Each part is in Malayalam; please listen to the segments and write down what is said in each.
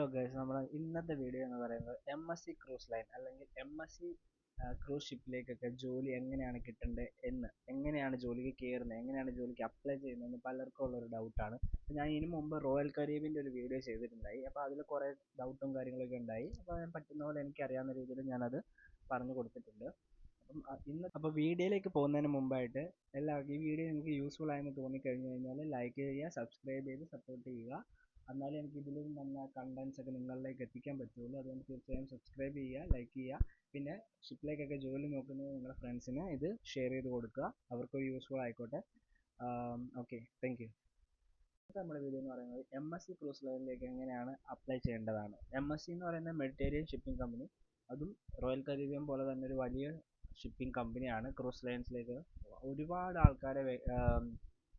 ഹലോ ഗൈസ് നമ്മുടെ ഇന്നത്തെ വീഡിയോ എന്ന് പറയുന്നത് M S C cruise line അല്ലെങ്കിൽ എം എസ് സി ക്രൂസ് ഷിപ്പിലേക്കൊക്കെ ജോലി എങ്ങനെയാണ് കിട്ടേണ്ടത് എന്ന് എങ്ങനെയാണ് ജോലിക്ക് കയറുന്നത് എങ്ങനെയാണ് ജോലിക്ക് അപ്ലൈ ചെയ്യുന്നതെന്ന് പലർക്കും ഉള്ളൊരു ഡൗട്ടാണ് അപ്പോൾ ഞാൻ ഇതിനു മുമ്പ് റോയൽ കരീബിന്റെ ഒരു വീഡിയോ ചെയ്തിട്ടുണ്ടായി. അപ്പോൾ അതിൽ കുറേ ഡൗട്ടും കാര്യങ്ങളൊക്കെ ഉണ്ടായി. അപ്പോൾ ഞാൻ പറ്റുന്ന പോലെ എനിക്ക് അറിയാവുന്ന രീതിയിൽ ഞാനത് പറഞ്ഞു കൊടുത്തിട്ടുണ്ട്. അപ്പം ഇന്ന് അപ്പോൾ വീഡിയോയിലേക്ക് പോകുന്നതിന് മുമ്പായിട്ട് എല്ലാവർക്കും ഈ വീഡിയോ നിങ്ങൾക്ക് യൂസ്ഫുൾ ആയെന്ന് തോന്നിക്കഴിഞ്ഞു കഴിഞ്ഞാൽ ലൈക്ക് ചെയ്യുക സബ്സ്ക്രൈബ് ചെയ്ത് സപ്പോർട്ട് ചെയ്യുക. എന്നാലേ എനിക്ക് ഇതിലും വന്ന കണ്ടൻസ് ഒക്കെ നിങ്ങളിലേക്ക് എത്തിക്കാൻ പറ്റുള്ളൂ. അതുകൊണ്ട് തീർച്ചയായും സബ്സ്ക്രൈബ് ചെയ്യുക ലൈക്ക് ചെയ്യുക. പിന്നെ ഷിപ്പിലേക്കൊക്കെ ജോലി നോക്കുന്ന നിങ്ങളുടെ ഫ്രണ്ട്സിന് ഇത് ഷെയർ ചെയ്ത് കൊടുക്കുക. അവർക്കൊരു യൂസ്ഫുൾ ആയിക്കോട്ടെ. ഓക്കെ താങ്ക് യു നമ്മുടെ വീഡിയോ എന്ന് പറയുന്നത് എം എസ് സി ക്രൂസ് ലൈനിലേക്ക് എങ്ങനെയാണ് അപ്ലൈ ചെയ്യേണ്ടതാണ്. എം എസ് സി എന്ന് പറയുന്ന മെഡിറ്റേറിയൻ ഷിപ്പിംഗ് കമ്പനി അതും റോയൽ കരീബിയൻ പോലെ തന്നെ ഒരു വലിയ ഷിപ്പിംഗ് കമ്പനിയാണ് ക്രൂസ് ലൈൻസിലേക്ക് ഒരുപാട് ആൾക്കാരെ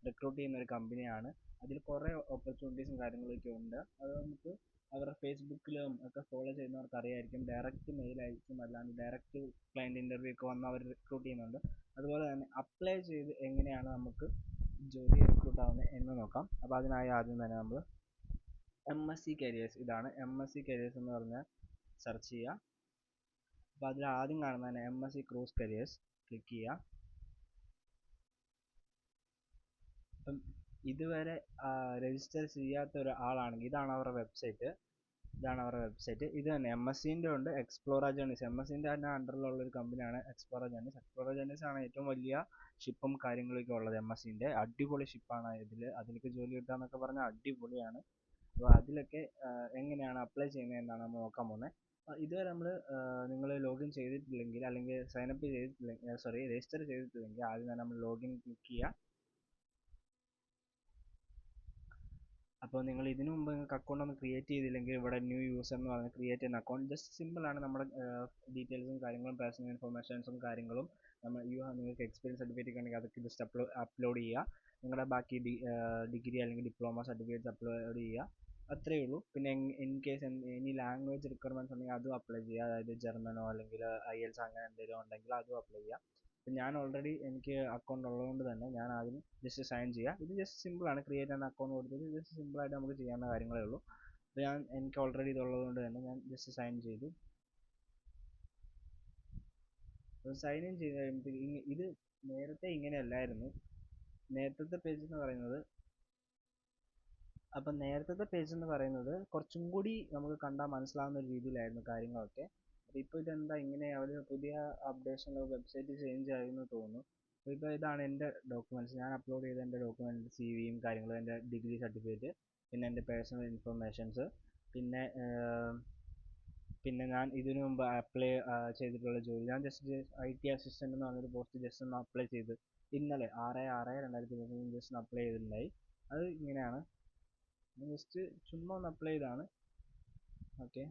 റിക്രൂട്ട് ചെയ്യുന്ന ഒരു കമ്പനിയാണ് അതിൽ കുറേ ഓപ്പർച്യൂണിറ്റീസും കാര്യങ്ങളൊക്കെ ഉണ്ട്. അത് നമുക്ക് അവരുടെ ഫേസ്ബുക്കിലും ഒക്കെ ഫോളോ ചെയ്യുന്നവർക്ക് അറിയായിരിക്കും. ഡയറക്റ്റ് മെയിൽ അയച്ചും അല്ലാണ്ട് ഡയറക്റ്റ് ക്ലയന്റ് ഇന്റർവ്യൂ ഒക്കെ വന്ന് അവർ റിക്രൂട്ട് ചെയ്യുന്നുണ്ട്. അതുപോലെ തന്നെ അപ്ലൈ ചെയ്ത് എങ്ങനെയാണ് നമുക്ക് ജോലി റിക്രൂട്ട് ആവുന്നത് എന്ന് നോക്കാം. അപ്പോൾ അതിനായി ആദ്യം തന്നെ നമ്മൾ എം എസ് സി കരിയേഴ്സ് ഇതാണ്. എം എസ് സി കരിയേഴ്സ് എന്ന് പറഞ്ഞാൽ സെർച്ച് ചെയ്യുക അപ്പോൾ അതിൽ ആദ്യം കാണുന്ന തന്നെ M S C cruise careers click ചെയ്യുക ഇതുവരെ രജിസ്റ്റർ ചെയ്യാത്ത ഒരാളാണെങ്കിൽ ഇതാണ് അവരുടെ വെബ്സൈറ്റ് ഇതാണ് അവരുടെ വെബ്സൈറ്റ് ഇത് തന്നെ എം എസ് സിന്റെ ഉണ്ട് എക്സ്പ്ലോറ ജേണീസ് എം എസ് സിന്റെ തന്നെ അണ്ടറിലുള്ള ഒരു കമ്പനിയാണ് എക്സ്പ്ലോറ ജേണീസ് എക്സ്പ്ലോറ ജേണീസ് ആണ് ഏറ്റവും വലിയ ഷിപ്പും കാര്യങ്ങളൊക്കെ ഉള്ളത് എം എസ് സിന്റെ അടിപൊളി ഷിപ്പാണ് ഇതിൽ അതിലേക്ക് ജോലി കിട്ടുക എന്നൊക്കെ പറഞ്ഞാൽ അടിപൊളിയാണ്. അപ്പോൾ അതിലൊക്കെ എങ്ങനെയാണ് അപ്ലൈ ചെയ്യുന്നത് എന്നാണ് നമ്മൾ നോക്കാൻ പോകുന്നത് ഇതുവരെ നമ്മൾ നിങ്ങൾ ലോഗിൻ ചെയ്തിട്ടില്ലെങ്കിൽ അല്ലെങ്കിൽ സൈനപ്പ് ചെയ്തിട്ടില്ലെങ്കിൽ സോറി രജിസ്റ്റർ ചെയ്തിട്ടില്ലെങ്കിൽ ആദ്യം തന്നെ നമ്മൾ ലോഗിൻ ക്ലിക്ക് ചെയ്യുക. അപ്പോൾ നിങ്ങൾ ഇതിനു മുമ്പ് നിങ്ങൾക്ക് അക്കൗണ്ട് ഒന്നും ക്രിയേറ്റ് ചെയ്തില്ലെങ്കിൽ ഇവിടെ ന്യൂ യൂസർ എന്ന് പറഞ്ഞ് ക്രിയേറ്റ് ചെയ്യുന്ന അക്കൗണ്ട് ജസ്റ്റ് സിമ്പിൾ ആണ്. നമ്മുടെ ഡീറ്റെയിൽസും കാര്യങ്ങളും പേഴ്സണൽ ഇൻഫർമേഷൻസും കാര്യങ്ങളും നമ്മൾ യു നിങ്ങൾക്ക് എക്സ്പീരിയൻസ് സർട്ടിഫിക്കറ്റ് ഉണ്ടെങ്കിൽ അതൊക്കെ ജസ്റ്റ് അപ്ലോ അപ്ലോഡ് ചെയ്യുക. നിങ്ങളുടെ ബാക്കി ഡിഗ്രി അല്ലെങ്കിൽ ഡിപ്ലോമ സർട്ടിഫിക്കറ്റ്സ് അപ്ലോഡ് ചെയ്യുക. അത്രയേ ഉള്ളൂ. പിന്നെ ഇൻ കേസ് ഇനി ലാംഗ്വേജ് റിക്വയർമെന്റ്സ് ഉണ്ടെങ്കിൽ അതും അപ്ലൈ ചെയ്യുക. അതായത് ജർമ്മനോ അല്ലെങ്കിൽ ഐ എൽസ് അങ്ങനെ എന്തെങ്കിലും ഉണ്ടെങ്കിൽ അതും അപ്ലൈ ചെയ്യുക. ഞാൻ ഓൾറെഡി എനിക്ക് അക്കൗണ്ട് ഉള്ളതുകൊണ്ട് തന്നെ ഞാൻ ആദ്യം ജസ്റ്റ് സൈൻ ചെയ്യുക. ഇത് ജസ്റ്റ് സിമ്പിൾ ആണ്. ക്രിയേറ്റ് ആൻ അക്കൗണ്ട് കൊടുത്തിട്ട് ജസ്റ്റ് സിമ്പിൾ ആയിട്ട് നമുക്ക് ചെയ്യാവുന്ന കാര്യങ്ങളേ ഉള്ളൂ. അപ്പോൾ ഞാൻ എനിക്ക് ഓൾറെഡി ഇതുള്ളത് കൊണ്ട് തന്നെ ഞാൻ ജസ്റ്റ് സൈൻ ചെയ്തു. സൈൻ ഇൻ ചെയ്ത് കഴിയുമ്പോഴത്തേക്ക് ഇത് നേരത്തെ ഇങ്ങനെയല്ലായിരുന്നു നേരത്തെ പേജ് എന്ന് പറയുന്നത് അപ്പം നേരത്തെ പേജ് എന്ന് പറയുന്നത് കുറച്ചും കൂടി നമുക്ക് കണ്ടാൽ മനസ്സിലാവുന്ന ഒരു രീതിയിലായിരുന്നു കാര്യങ്ങളൊക്കെ. ഇപ്പോൾ ഇതെന്താ ഇങ്ങനെ അവർ പുതിയ അപ്ഡേഷൻ വെബ്സൈറ്റ് ചേഞ്ച് ആയെന്ന് തോന്നുന്നു. അപ്പോൾ ഇപ്പോൾ ഇതാണ് എന്റെ ഡോക്യുമെന്റ്സ് ഞാൻ അപ്ലോഡ് ചെയ്ത എന്റെ ഡോക്യുമെന്റ് സി വിയും കാര്യങ്ങളും എന്റെ ഡിഗ്രി സർട്ടിഫിക്കറ്റ് പിന്നെ എന്റെ പേഴ്സണൽ ഇൻഫർമേഷൻസ് പിന്നെ പിന്നെ ഞാൻ ഇതിനു മുമ്പ് അപ്ലൈ ചെയ്തിട്ടുള്ള ജോലി. ഞാൻ ജസ്റ്റ് ഐ ടി അസിസ്റ്റന്റ് എന്ന് പറഞ്ഞൊരു പോസ്റ്റ് ജസ്റ്റ് ഒന്ന് അപ്ലൈ ചെയ്ത് ഇന്നലെ ആറ് ആറ് രണ്ടായിരത്തി ഇരുപത്തി ജസ്റ്റ് ഒന്ന് അപ്ലൈ ചെയ്തിട്ടുണ്ടായി. അത് ഇങ്ങനെയാണ്. ജസ്റ്റ് ചുമ്മാ ഒന്ന് അപ്ലൈ ചെയ്താണ് ഓക്കെ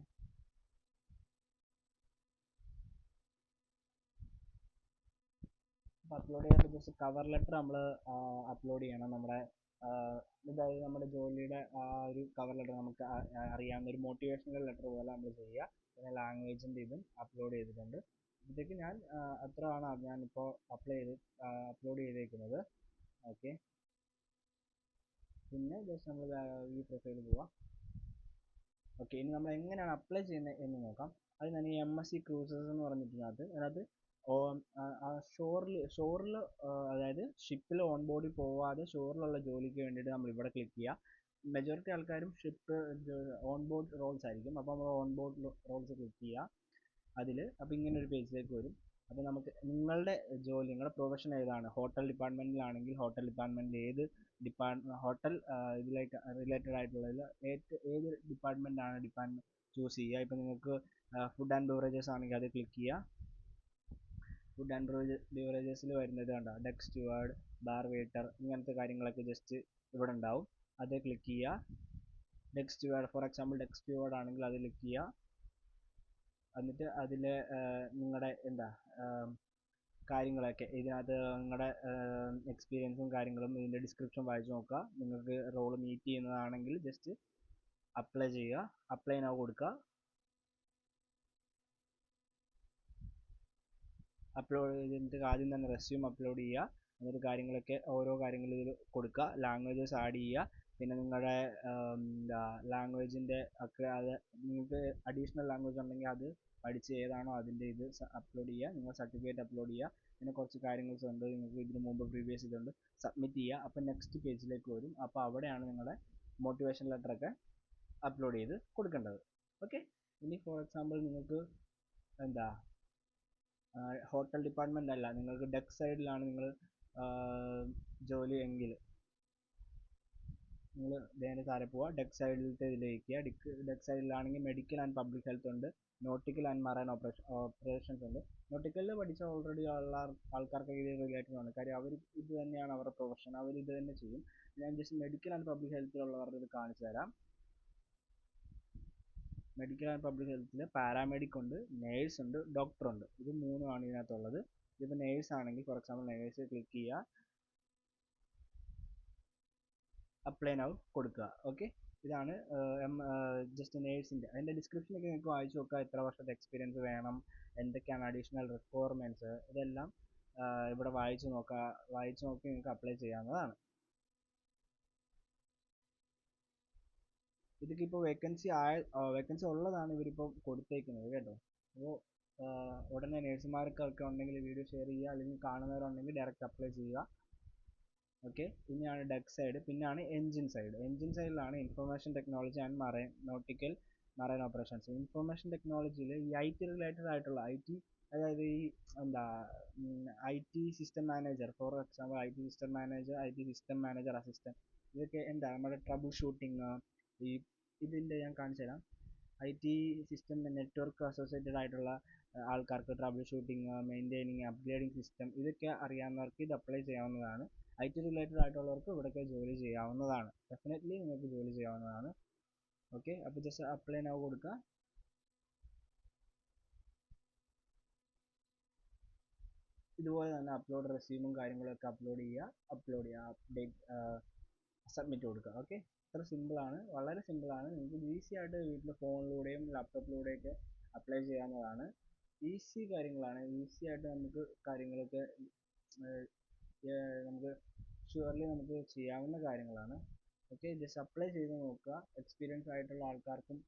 അപ്ലോഡ് ചെയ്യാൻ ജസ്റ്റ് കവർ ലെറ്റർ നമ്മൾ അപ്ലോഡ് ചെയ്യണം. നമ്മുടെ ഇതായി നമ്മുടെ ജോലിയുടെ ആ ഒരു കവർ ലെറ്റർ നമുക്ക് അറിയാവുന്ന ഒരു മോട്ടിവേഷണൽ ലെറ്റർ പോലെ നമ്മൾ ചെയ്യുക. പിന്നെ ലാംഗ്വേജിന്റെ ഇതും അപ്ലോഡ് ചെയ്തിട്ടുണ്ട്. ഇതൊക്കെ ഞാൻ അത്രയാണ് ഞാനിപ്പോൾ അപ്ലൈ ചെയ്ത് അപ്ലോഡ് ചെയ്തേക്കുന്നത്. ഓക്കെ പിന്നെ ജസ്റ്റ് നമ്മൾ ഈ പ്രൊഫൈൽ പോവാം. ഓക്കെ ഇനി നമ്മൾ എങ്ങനെയാണ് അപ്ലൈ ചെയ്യുന്നത് എന്ന് നോക്കാം. അത് ഞാൻ എം എസ് സി ക്രൂസസ് എന്ന് പറഞ്ഞിട്ടിനകത്ത് അതിനകത്ത് ഷോറിൽ ഷോറിൽ അതായത് ഷിപ്പിൽ ഓൺ ബോർഡിൽ പോവാതെ ഷോറിലുള്ള ജോലിക്ക് വേണ്ടിയിട്ട് നമ്മൾ ഇവിടെ ക്ലിക്ക് ചെയ്യുക മെജോറിറ്റി ആൾക്കാരും ഷിപ്പ് ഓൺ ബോർഡ് റോൾസ് ആയിരിക്കും. അപ്പോൾ നമ്മൾ ഓൺ ബോർഡ് റോൾസ് ക്ലിക്ക് ചെയ്യുക അതിൽ അപ്പോൾ ഇങ്ങനെ ഒരു പേജിലേക്ക് വരും. അപ്പോൾ നമുക്ക് നിങ്ങളുടെ ജോലി നിങ്ങളുടെ പ്രൊഫഷൻ ഏതാണ്? ഹോട്ടൽ ഡിപ്പാർട്ട്മെന്റിലാണെങ്കിൽ ഹോട്ടൽ ഡിപ്പാർട്ട്മെന്റിൽ ഏത് ഡിപ്പാർട്ട് ഹോട്ടൽ ഇതിലേക്ക് റിലേറ്റഡ് ആയിട്ടുള്ളതിൽ ഏത് ഏത് department ആണ് ഡിപ്പാർട്ട്മെന്റ് ചൂസ് ചെയ്യുക? ഇപ്പോൾ നിങ്ങൾക്ക് ഫുഡ് ആൻഡ് ബവറേജസ് ആണെങ്കിൽ അത് ക്ലിക്ക് ചെയ്യുക ഫുഡ് ആൻഡ് ബിവറേജസിൽ വരുന്നത് കണ്ടോ? ഡെക്ക് സ്റ്റുവാർഡ് ബാർ വെയിറ്റർ ഇങ്ങനത്തെ കാര്യങ്ങളൊക്കെ ജസ്റ്റ് ഇവിടെ ഉണ്ടാവും. അത് ക്ലിക്ക് ചെയ്യുക. Deck steward for example deck steward ആണെങ്കിൽ അത് ക്ലിക്ക് ചെയ്യുക. എന്നിട്ട് അതിൽ നിങ്ങളുടെ എന്താ കാര്യങ്ങളൊക്കെ ഇതിനകത്ത് നിങ്ങളുടെ എക്സ്പീരിയൻസും കാര്യങ്ങളും ഇതിന്റെ ഡിസ്ക്രിപ്ഷൻ വായിച്ച് നോക്കുക. നിങ്ങൾക്ക് റോൾ മീറ്റ് ചെയ്യുന്നതാണെങ്കിൽ ജസ്റ്റ് അപ്ലൈ ചെയ്യുക. അപ്ലൈ നൗ കൊടുക്കുക. അപ്ലോഡ് ചെയ്തിട്ട് ആദ്യം തന്നെ റെസ്യൂം അപ്ലോഡ് ചെയ്യുക. എന്നിട്ട് കാര്യങ്ങളൊക്കെ ഓരോ കാര്യങ്ങൾ ഇതിൽ കൊടുക്കുക. ലാംഗ്വേജസ് ആഡ് ചെയ്യുക. പിന്നെ നിങ്ങളുടെ എന്താ ലാംഗ്വേജിന്റെ ഒക്കെ അത് നിങ്ങൾക്ക് അഡീഷണൽ ലാംഗ്വേജ് ഉണ്ടെങ്കിൽ അത് പഠിച്ച് ഏതാണോ അതിന്റെ ഇത് അപ്ലോഡ് ചെയ്യുക. നിങ്ങൾ സർട്ടിഫിക്കറ്റ് അപ്ലോഡ് ചെയ്യുക. പിന്നെ കുറച്ച് കാര്യങ്ങൾ ഉണ്ട് നിങ്ങൾക്ക് ഇതിന് മുമ്പ് പ്രീവിയസ് ഇതുണ്ട്. സബ്മിറ്റ് ചെയ്യുക. അപ്പോൾ നെക്സ്റ്റ് പേജിലേക്ക് വരും. അപ്പോൾ അവിടെയാണ് നിങ്ങളുടെ മോട്ടിവേഷൻ ലെറ്റർ ഒക്കെ അപ്ലോഡ് ചെയ്ത് കൊടുക്കേണ്ടത്. ഓക്കെ ഇനി ഫോർ എക്സാമ്പിൾ നിങ്ങൾക്ക് എന്താ ഹോട്ടൽ ഡിപ്പാർട്ട്മെന്റ് അല്ല. നിങ്ങൾക്ക് ഡെക്ക് സൈഡിലാണ് നിങ്ങൾ ജോലി എങ്കിൽ നിങ്ങൾ നേരെ താഴെ പോവുക ഡെക്ക് സൈഡിലത്തെ ഇതിലേക്ക് ഡിക്ക് ഡെക്ക് സൈഡിലാണെങ്കിൽ മെഡിക്കൽ ആൻഡ് പബ്ലിക് ഹെൽത്ത് ഉണ്ട്. Nautical and marine operation operations ഉണ്ട്. നോട്ടിക്കലിൽ പഠിച്ച ഓൾറെഡി ഉള്ള ആൾക്കാർക്ക് ഇത് റിലേറ്റഡ് ആണ്. കാര്യം അവർ ഇത് തന്നെയാണ് അവരുടെ അവർ ഇത് തന്നെ ചെയ്യും. ഞാൻ ജസ്റ്റ് മെഡിക്കൽ ആൻഡ് പബ്ലിക് ഹെൽത്തിലുള്ളവരുടെ ഇത് കാണിച്ചു തരാം മെഡിക്കൽ ആൻഡ് പബ്ലിക് ഹെൽത്തിൽ പാരാമെഡിക് ഉണ്ട് നേഴ്സ് ഉണ്ട് ഡോക്ടർ ഉണ്ട്. ഇത് മൂന്നുമാണ് ഇതിനകത്തുള്ളത്. ഇതിപ്പോൾ നേഴ്സ് ആണെങ്കിൽ ഫോർ എക്സാമ്പിൾ നേഴ്സ് ക്ലിക്ക് ചെയ്യുക അപ്ലൈ നൗ കൊടുക്കുക. ഓക്കെ ഇതാണ് ജസ്റ്റ് നേഴ്സിന്റെ അതിന്റെ ഡിസ്ക്രിപ്ഷനൊക്കെ നിങ്ങൾക്ക് വായിച്ചു നോക്കുക. എത്ര വർഷത്തെ എക്സ്പീരിയൻസ് വേണം എന്തൊക്കെയാണ് അഡീഷണൽ റിക്വയർമെന്റ്സ് ഇതെല്ലാം ഇവിടെ വായിച്ചു നോക്കുക. വായിച്ചു നോക്കി നിങ്ങൾക്ക് അപ്ലൈ ചെയ്യാവുന്നതാണ്. ഇതൊക്കെ ഇപ്പോൾ വേക്കൻസി ആയ വേക്കൻസി ഉള്ളതാണ് ഇവരിപ്പോൾ കൊടുത്തേക്കുന്നത് കേട്ടോ. അപ്പോൾ ഉടനെ നേഴ്സുമാർക്കൊക്കെ ഉണ്ടെങ്കിൽ വീഡിയോ ഷെയർ ചെയ്യുക അല്ലെങ്കിൽ കാണുന്നവരുണ്ടെങ്കിൽ ഡയറക്റ്റ് അപ്ലൈ ചെയ്യുക. ഓക്കെ പിന്നെയാണ് ഡെക്ക് സൈഡ് പിന്നെയാണ് എൻജിൻ സൈഡ് എൻജിൻ സൈഡിലാണ് information technology and marine nautical marine operations information ടെക്നോളജിയിൽ ഈ ഐ ടി റിലേറ്റഡ് ആയിട്ടുള്ള ഐ ടി അതായത് ഈ എന്താ I T system manager for example I T system manager I T system manager assistant ഇതൊക്കെ എന്താ നമ്മുടെ ട്രബിൾ ഷൂട്ടിങ് ഈ ഇതിന്റെ ഞാൻ കാണിച്ചു തരാം. I T system network associated ആയിട്ടുള്ള ആൾക്കാർക്ക് troubleshooting maintaining upgrading system ഇതൊക്കെ അറിയാവുന്നവർക്ക് ഇത് അപ്ലൈ ചെയ്യാവുന്നതാണ്. ഐ ടി റിലേറ്റഡ് ആയിട്ടുള്ളവർക്ക് ഇവിടെയൊക്കെ ജോലി ചെയ്യാവുന്നതാണ്. ഡെഫിനറ്റ്ലി നിങ്ങൾക്ക് ജോലി ചെയ്യാവുന്നതാണ്. ഓക്കെ അപ്പോൾ ജസ്റ്റ് അപ്ലൈ നൗ കൊടുക്കുക ഇതുപോലെ തന്നെ അപ്ലോഡ് റെസ്യൂമും കാര്യങ്ങളൊക്കെ അപ്ലോഡ് ചെയ്യുക. അപ്ലോഡ് ചെയ്യുക അപ്ഡേറ്റ് സബ്മിറ്റ് കൊടുക്കുക. ഓക്കെ ഇത്ര സിമ്പിളാണ് വളരെ സിമ്പിളാണ് നിങ്ങൾക്ക് ഈസി ആയിട്ട് വീട്ടിൽ ഫോണിലൂടെയും ലാപ്ടോപ്പിലൂടെയൊക്കെ അപ്ലൈ ചെയ്യാവുന്നതാണ്. ഈസി കാര്യങ്ങളാണ്. ഈസി ആയിട്ട് നമുക്ക് കാര്യങ്ങളൊക്കെ നമുക്ക് ഷുവർലി നമുക്ക് ചെയ്യാവുന്ന കാര്യങ്ങളാണ്. ഓക്കെ ജസ്റ്റ് അപ്ലൈ ചെയ്ത് നോക്കുക. എക്സ്പീരിയൻസ് ആയിട്ടുള്ള ആൾക്കാർക്കും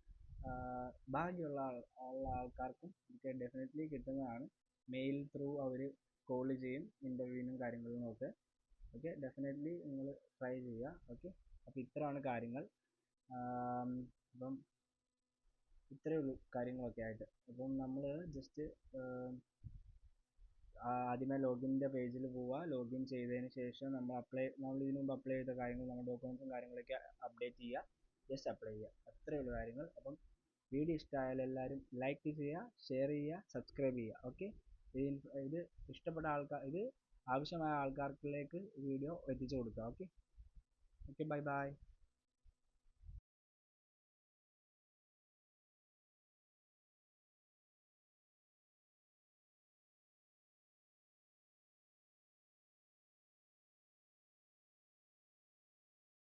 ഭാഗ്യമുള്ള ഉള്ള ആൾക്കാർക്കും ഒക്കെ ഡെഫിനറ്റ്ലി കിട്ടുന്നതാണ്. മെയിൽ ത്രൂ അവർ കോൾ ചെയ്യും ഇന്റർവ്യൂവിനും കാര്യങ്ങളിലും ഒക്കെ. ഓക്കെ ഡെഫിനറ്റ്ലി നിങ്ങൾ ട്രൈ ചെയ്യുക. ഓക്കെ അപ്പോൾ ഇത്രയാണ് കാര്യങ്ങൾ. അപ്പം ഇത്രയേ ഉള്ളൂ കാര്യങ്ങളൊക്കെ ആയിട്ട്. അപ്പം നമ്മൾ ജസ്റ്റ് ആദ്യമേ ലോഗിന്റെ പേജിൽ പോവുക. ലോഗിൻ ചെയ്തതിന് ശേഷം നമ്മൾ അപ്ലൈ നമ്മൾ ഇതിനു മുമ്പ് അപ്ലൈ ചെയ്ത കാര്യങ്ങൾ നമ്മുടെ ഡോക്യുമെൻസും കാര്യങ്ങളൊക്കെ അപ്ഡേറ്റ് ചെയ്യുക. ജസ്റ്റ് അപ്ലൈ ചെയ്യുക. അത്രയേ ഉള്ളൂ കാര്യങ്ങൾ. അപ്പം വീഡിയോ ഇഷ്ടമായാൽ എല്ലാവരും ലൈക്ക് ചെയ്യുക ഷെയർ ചെയ്യുക സബ്സ്ക്രൈബ് ചെയ്യുക. ഓക്കെ ഇത് ഇഷ്ടപ്പെട്ട ആൾക്കാർ ഇത് ആവശ്യമായ ആൾക്കാർക്കിലേക്ക് വീഡിയോ എത്തിച്ചു കൊടുക്കുക. Okay okay bye bye